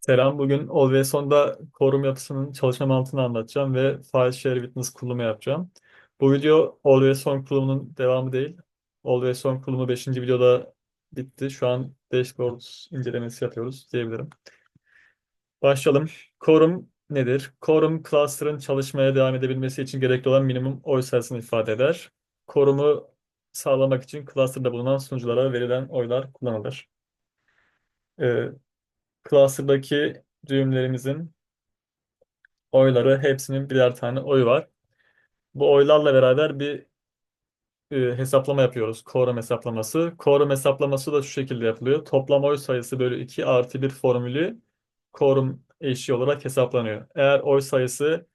Selam. Bugün Always On'da quorum yapısının çalışma mantığını anlatacağım ve file share witness kurulumu yapacağım. Bu video Always On kurulumunun devamı değil. Always On kurulumu 5. videoda bitti. Şu an dashboard incelemesi yapıyoruz diyebilirim. Başlayalım. Quorum nedir? Quorum cluster'ın çalışmaya devam edebilmesi için gerekli olan minimum oy sayısını ifade eder. Quorum'u sağlamak için cluster'da bulunan sunuculara verilen oylar kullanılır. Ee, cluster'daki düğümlerimizin oyları hepsinin birer tane oyu var. Bu oylarla beraber bir e, hesaplama yapıyoruz. Quorum hesaplaması. Quorum hesaplaması da şu şekilde yapılıyor. Toplam oy sayısı bölü 2 artı bir formülü quorum eşiği olarak hesaplanıyor. Eğer oy sayısı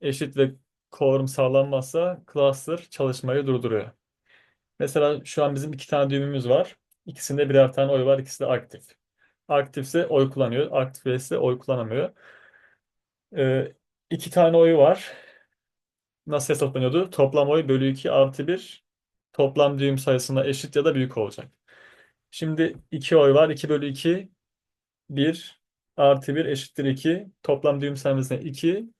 eşit ve quorum sağlanmazsa cluster çalışmayı durduruyor. Mesela şu an bizim iki tane düğümümüz var. İkisinde birer tane oy var. İkisi de aktif. Aktifse oy kullanıyor. Aktif ise oy kullanamıyor. Ee, iki tane oyu var. Nasıl hesaplanıyordu? Toplam oy bölü 2 artı 1 toplam düğüm sayısına eşit ya da büyük olacak. Şimdi 2 oy var. 2 bölü 2 1 artı 1 eşittir 2. Toplam düğüm sayısına 2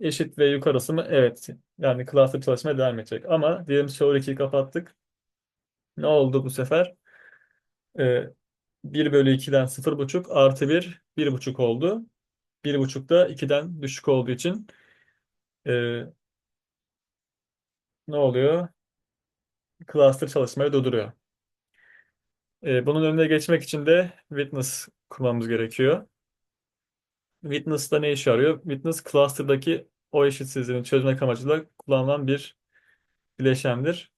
eşit ve yukarısı mı? Evet. Yani cluster çalışmaya devam edecek. Ama diyelim 2'yi kapattık. Ne oldu bu sefer? Ee, 1 bölü 2'den 0,5 artı 1 1,5 oldu. 1,5 da 2'den düşük olduğu için e, ne oluyor? Cluster çalışmayı durduruyor. E, bunun önüne geçmek için de witness kurmamız gerekiyor. Witness da ne işe yarıyor? Witness cluster'daki o eşitsizliğini çözmek amacıyla kullanılan bir bileşendir.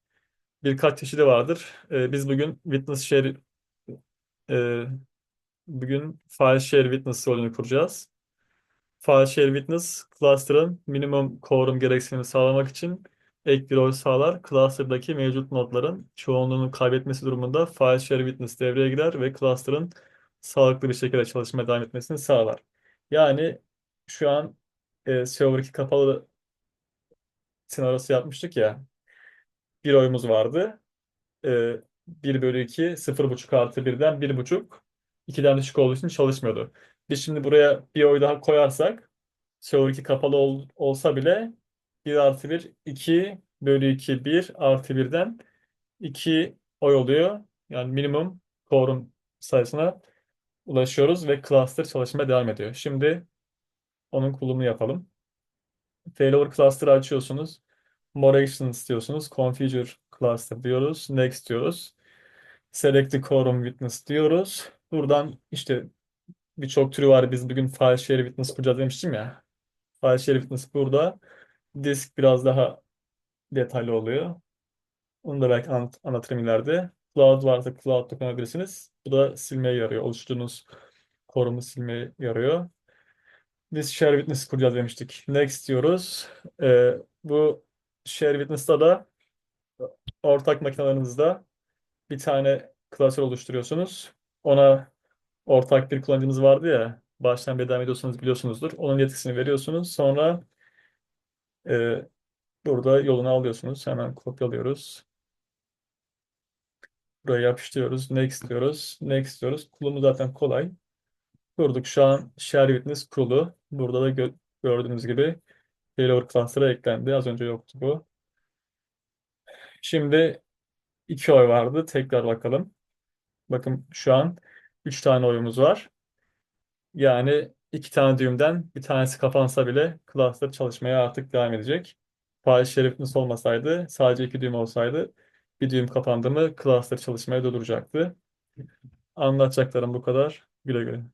Birkaç çeşidi vardır. E, biz bugün witness share e, bugün file share witness rolünü kuracağız. File share witness cluster'ın minimum quorum gereksinimi sağlamak için ek bir rol sağlar. Cluster'daki mevcut nodların çoğunluğunu kaybetmesi durumunda file share witness devreye girer ve cluster'ın sağlıklı bir şekilde çalışmaya devam etmesini sağlar. Yani şu an e, server 2 kapalı senaryosu yapmıştık ya. Bir oyumuz vardı. E, 1 bölü 2, 0,5 artı 1'den 1,5. 2'den düşük olduğu için çalışmıyordu. Biz şimdi buraya bir oy daha koyarsak server 2 kapalı ol- olsa bile 1 artı 1, 2 bölü 2, 1 artı 1'den 2 oy oluyor. Yani minimum quorum sayısına ulaşıyoruz ve cluster çalışmaya devam ediyor. Şimdi onun kurulumunu yapalım. Failover cluster'ı açıyorsunuz. More action istiyorsunuz. Configure cluster diyoruz. Next diyoruz. Select the quorum witness diyoruz. Buradan işte birçok türü var. Biz bugün file share witness kuracağız demiştim ya. File share witness burada. Disk biraz daha detaylı oluyor. Onu da belki anlat anlatırım ileride. Cloud varsa Cloud kullanabilirsiniz. Bu da silmeye yarıyor. Oluşturduğunuz quorum'u silmeye yarıyor. Biz share witness kuracağız demiştik. Next diyoruz. Ee, bu share witness'ta da ortak makinelerinizde bir tane klasör oluşturuyorsunuz. Ona ortak bir kullanıcınız vardı ya. Baştan beri devam ediyorsanız biliyorsunuzdur. Onun yetkisini veriyorsunuz. Sonra e, burada yolunu alıyorsunuz. Hemen kopyalıyoruz. Buraya yapıştırıyoruz. Next diyoruz. Next diyoruz. Kurulumu zaten kolay. Kurduk. Şu an share witness kurulu. Burada da gö- gördüğünüz gibi failover cluster'a eklendi. Az önce yoktu bu. Şimdi iki oy vardı. Tekrar bakalım. Bakın şu an üç tane oyumuz var. Yani iki tane düğümden bir tanesi kapansa bile cluster çalışmaya artık devam edecek. Faiz şerifiniz olmasaydı, sadece iki düğüm olsaydı bir düğüm kapandı mı cluster çalışmaya durduracaktı. Anlatacaklarım bu kadar. Güle güle.